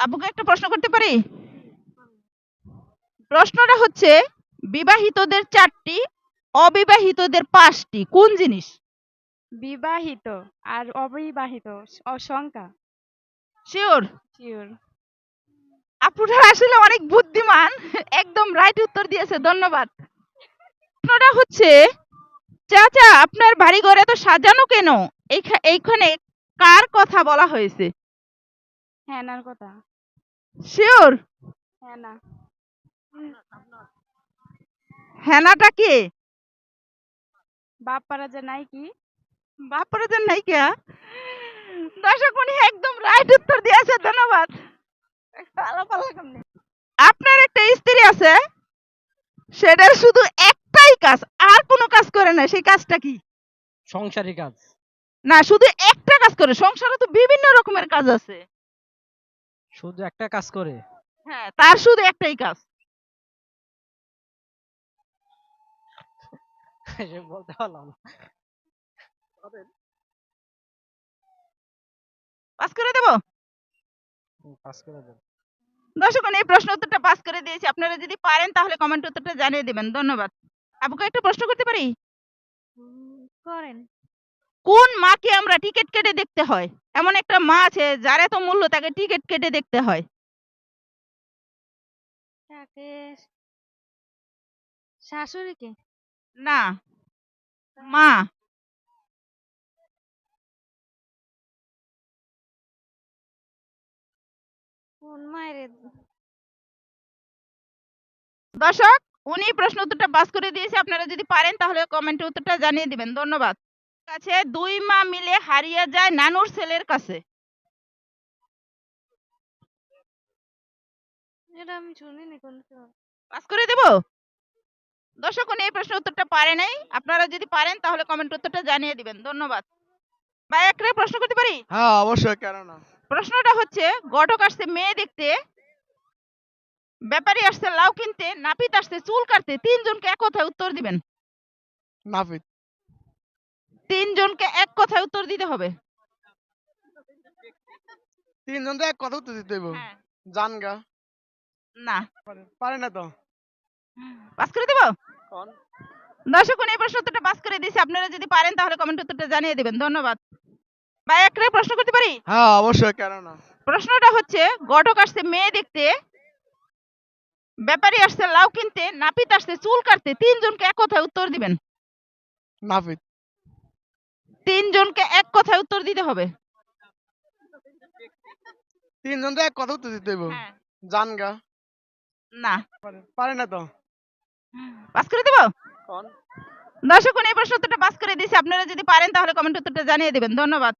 আপুকে একটা প্রশ্ন করতে পারি? প্রশ্নটা হচ্ছে বিবাহিতদের চারটি অবিবাহিতদের পাঁচটি কোন জিনিস? বিবাহিত আর অবিবাহিত অসংখ্যা। শিওর শিওর আপুরা আসলে অনেক বুদ্ধিমান একদম রাইট উত্তর দিয়েছে ধন্যবাদ। প্রশ্নটা হচ্ছে চাচা আপনার বাড়ি ঘর এত সাজানো কেন? এইখা- এইখানে কার কথা বলা হয়েছে? হ্যানার কথা। শিওর? হ্যানা হেনাটা কে? বাপ্পারা যে নাই কি? বাপরে যে নাই কে দর্শক উনি একদম রাইট উত্তর দিয়েছে ধন্যবাদ। আপনার একটা স্ত্রী আছে সেটার শুধু একটাই কাজ আর কোনো কাজ করে না সেই কাজটা কি? সংসারী কাজ। না শুধু একটা কাজ করে সংসারে তো বিভিন্ন রকমের কাজ আছে। শুধু একটা কাজ করে। হ্যাঁ তার শুধু একটাই কাজ। বলতে পারলাম পাস করে দেবো? পাস করে দেন দর্শক এই প্রশ্ন উত্তরটা পাস করে দিয়েছি। আপনারা যদি পারেন তাহলে কমেন্ট উত্তরটা জানিয়ে দিবেন। ধন্যবাদ। আপুকে একটা প্রশ্ন করতে পারি? করেন। কোন মাকে আমরা টিকিট কেটে দেখতে হয়? এমন একটা মা আছে যার এত মূল্য তাকে টিকিট কেটে দেখতে হয়। তাকে শাশুড়িকে? না। মা। কোন মায়ের? দর্শক উনি প্রশ্ন উত্তরটা পাস করে দিয়েছে। আপনারা যদি পারেন তাহলে কমেন্টে উত্তরটা জানিয়ে দিবেন। ধন্যবাদ। কাছে দুই মা মিলে হারিয়ে যায় নানুর ছেলের কাছে। এটা আমি শুনিনি পাস করে দেব? দর্শক এই প্রশ্ন উত্তরটা পারে নাই। আপনারা যদি পারেন তাহলে কমেন্ট উত্তরটা জানিয়ে দিবেন। ধন্যবাদ। ভাই একটা প্রশ্ন করতে পারি? হ্যাঁ অবশ্যই কেন না? প্রশ্নটা হচ্ছে ঘটক আসছে মেয়ে দেখতে ব্যাপারী আসছে লাউ কিনতে নাপিত আসছে চুল কাটতে তিনজনকে এক কথায় উত্তর দিবেন। নাপিত। তিনজনকে এক কথায় উত্তর দিতে হবে। তিনজন তো এক কথা উত্তর দিতে হইব? হ্যাঁ। জানগা না। পারে না তো। পাস করে দেব? কোন? দর্শক এই প্রশ্ন উত্তরটা পাস করে দিয়েছি। আপনারা যদি পারেন তাহলে কমেন্ট উত্তরটা জানিয়ে দিবেন। ধন্যবাদ। ভাই একটা প্রশ্ন করতে পারি? হ্যাঁ অবশ্যই কেন না? প্রশ্নটা হচ্ছে ঘটক আসছে মেয়ে দেখতে ব্যাপারী আসছে লাউ কিনতে নাপিত আসছে চুল কাটতে তিনজনকে এক কথায় উত্তর দিবেন। নাপিত। তিনজনকে এক কথায় উত্তর দিতে হবে। তিনজন তো এক কথা উত্তর দিতে হইব? জান গা না। পারে না তো? পাস করে দেব? দর্শক এই সত্যটা পাস করে দিয়েছি। আপনারা যদি পারেন তাহলে কমেন্ট উত্তরটা জানিয়ে দিবেন। ধন্যবাদ।